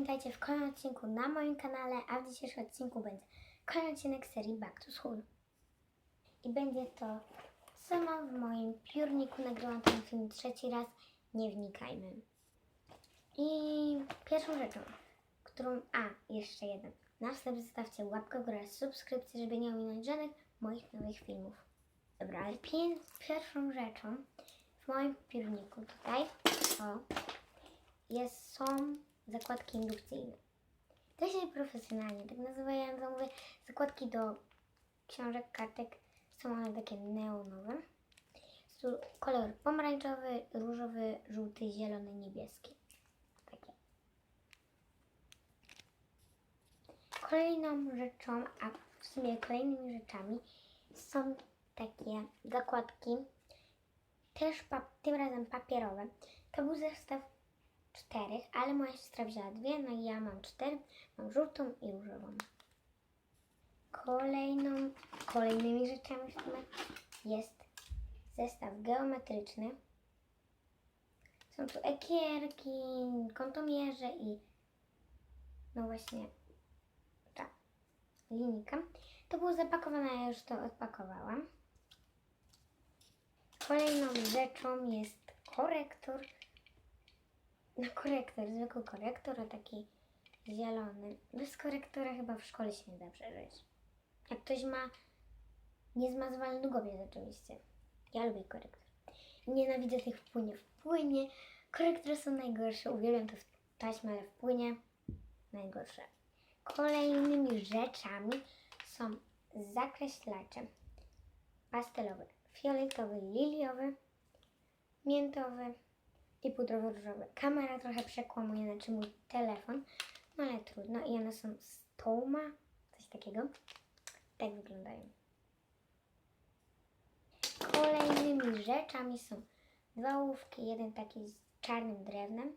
witajcie w kolejnym odcinku na moim kanale, a w dzisiejszym odcinku będzie kolejny odcinek serii Back to School. I będzie to sama w moim piórniku, nagrałam ten film trzeci raz, nie wnikajmy. I pierwszą rzeczą, którą, a jeszcze jeden, na wstęp zostawcie łapkę w górę, subskrypcję, żeby nie ominąć żadnych moich nowych filmów. Dobra, ale pierwszą rzeczą w moim piórniku tutaj, o, jest, są zakładki indukcyjne. To się profesjonalnie tak nazywa, ja mówię zakładki do książek, kartek. Są one takie neonowe. Kolor pomarańczowy, różowy, żółty, zielony, niebieski. Takie. Kolejną rzeczą, a w sumie kolejnymi rzeczami są takie zakładki, też tym razem papierowe. To był zestaw czterech, ale moja siostra wzięła dwie, no i ja mam cztery. Mam żółtą i różową. Kolejną, kolejnymi rzeczami jest zestaw geometryczny. Są tu ekierki, kątomierze i no właśnie ta linijka. To było zapakowane, ja już to odpakowałam. Kolejną rzeczą jest korektor na korektor, zwykły korektor, a taki zielony. Bez korektora chyba w szkole się nie da przeżyć. Jak ktoś ma niezmazowany długopies oczywiście. Ja lubię korektor. Nienawidzę tych w płynie. W płynie korektory są najgorsze. Uwielbiam to w taśmie, ale w płynie najgorsze. Kolejnymi rzeczami są zakreślacze pastelowy, fioletowy, liliowy, miętowy, i pudrowo różowe. Kamera trochę przekłamuje, znaczy mój telefon, no ale trudno. I one są z Toma, coś takiego. Tak wyglądają. Kolejnymi rzeczami są dwa ołówki, jeden taki z czarnym drewnem,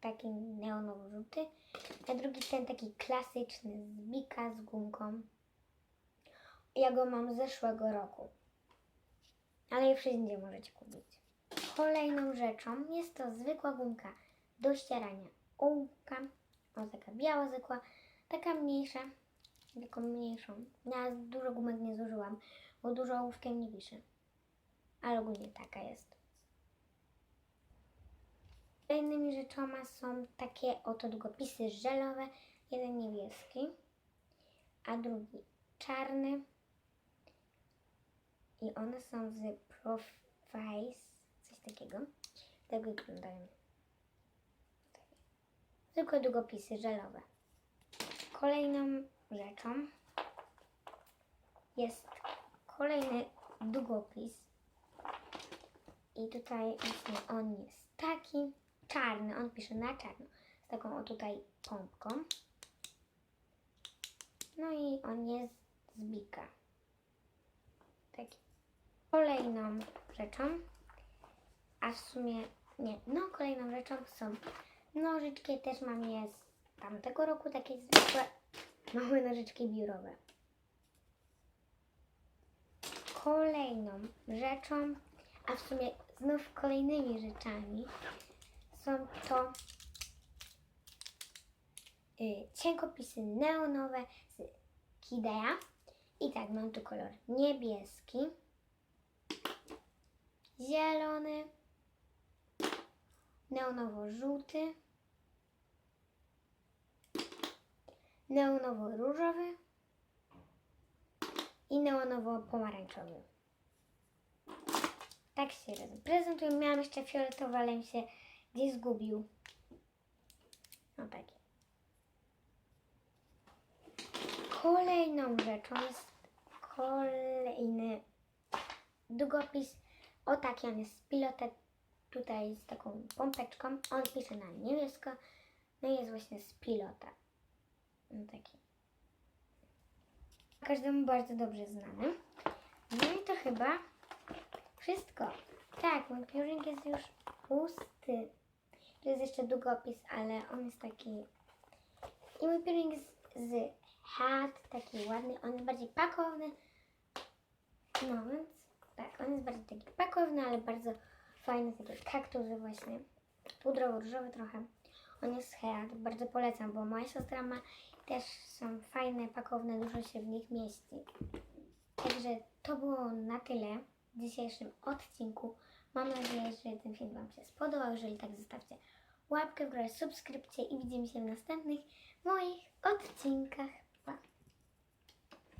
taki neonowo-żółty, a drugi ten taki klasyczny z bika z gumką. Ja go mam z zeszłego roku, ale je wszędzie możecie kupić. Kolejną rzeczą jest to zwykła gumka do ścierania ołówka. O, taka biała zwykła, taka mniejsza, taką mniejszą. Ja dużo gumek nie zużyłam, bo dużo ołówkiem nie piszę. Ale ogólnie taka jest. Kolejnymi rzeczoma są takie oto długopisy żelowe. Jeden niebieski, a drugi czarny. I one są z Profice takiego. Tak wyglądają. Zwykłe długopisy żelowe. Kolejną rzeczą jest kolejny długopis. I tutaj właśnie on jest taki czarny, on pisze na czarno, z taką o tutaj pompką. No i on jest z bika. Taki. Kolejną rzeczą a w sumie nie. No, kolejną rzeczą są nożyczki. Też mam je z tamtego roku, takie zwykłe małe nożyczki biurowe. Kolejną rzeczą, a w sumie znów kolejnymi rzeczami są to y, cienkopisy neonowe z Kidea. I tak, mam tu kolor niebieski, zielony, neonowo-żółty, neonowo-różowy i neonowo-pomarańczowy. Tak się razem prezentują. Miałam jeszcze fioletowy, ale mi się gdzieś zgubił. No taki. Kolejną rzeczą jest kolejny długopis. O taki on jest z tutaj z taką pompeczką. On pisze na niebiesko. No i jest właśnie z pilota. No taki. Każdemu bardzo dobrze znany. No i to chyba wszystko. Tak, mój piórnik jest już pusty. To jest jeszcze długopis, ale on jest taki... I mój piórnik jest z hat, taki ładny. On jest bardziej pakowny. No więc tak, on jest bardziej taki pakowny, ale bardzo fajny, takie kaktusy właśnie. Pudrowo-różowy trochę. On jest Heat, bardzo polecam, bo moja siostra ma też są fajne, pakowne, dużo się w nich mieści. Także to było na tyle w dzisiejszym odcinku. Mam nadzieję, że ten film Wam się spodobał. Jeżeli tak, zostawcie łapkę w górę, subskrypcję i widzimy się w następnych moich odcinkach.